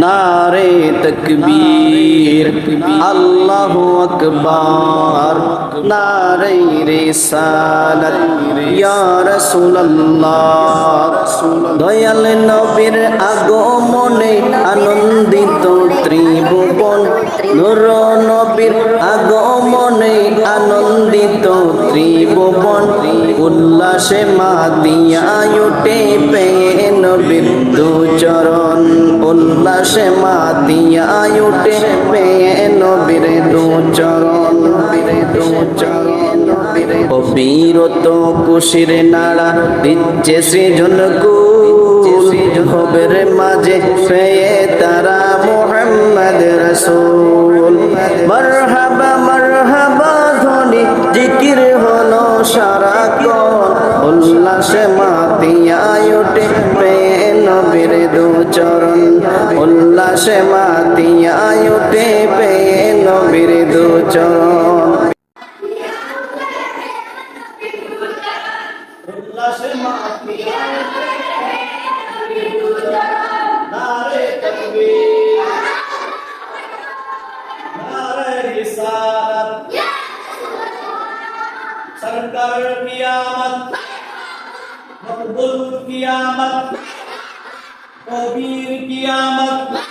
নারে তকবীর। আল্লাহ আকবার। নারে রিসালাত। ইয়া রাসূলুল্লাহ। দয়াল নবীর আগমনে আনন্দিত ত্রিভুবন। নূর নবীর আগমনে আনন্দিত ত্রিভুবন। উল্লাসে মাদিয়ায় উঠে পেয়ে নবীর দুচরণ উল্লাসে মাদিয়ায় উঠে পেয়ে নবীর দুচরণ বীরে দুচরণ বীরে অবিরত কুশির নাড়া দিচ্ছে সৃজন খবর মাঝে পেয়ে তারা মোহাম্মদ রসুল। মরহাবা মরহাবা, ধ্বনি, জিকির হলো সারা উল্লাসে মাতিয়ায় উঠে পেয়ে নবীর দুচরণ উল্লাসে মাতিয়ায় উঠে পেয়ে নবীর দুচরণ উল্লাসে মাতিয়ায় নারে তকবীর নারে রিসালাত सरकार कियामत मकबूल कियामत कबीर कियामत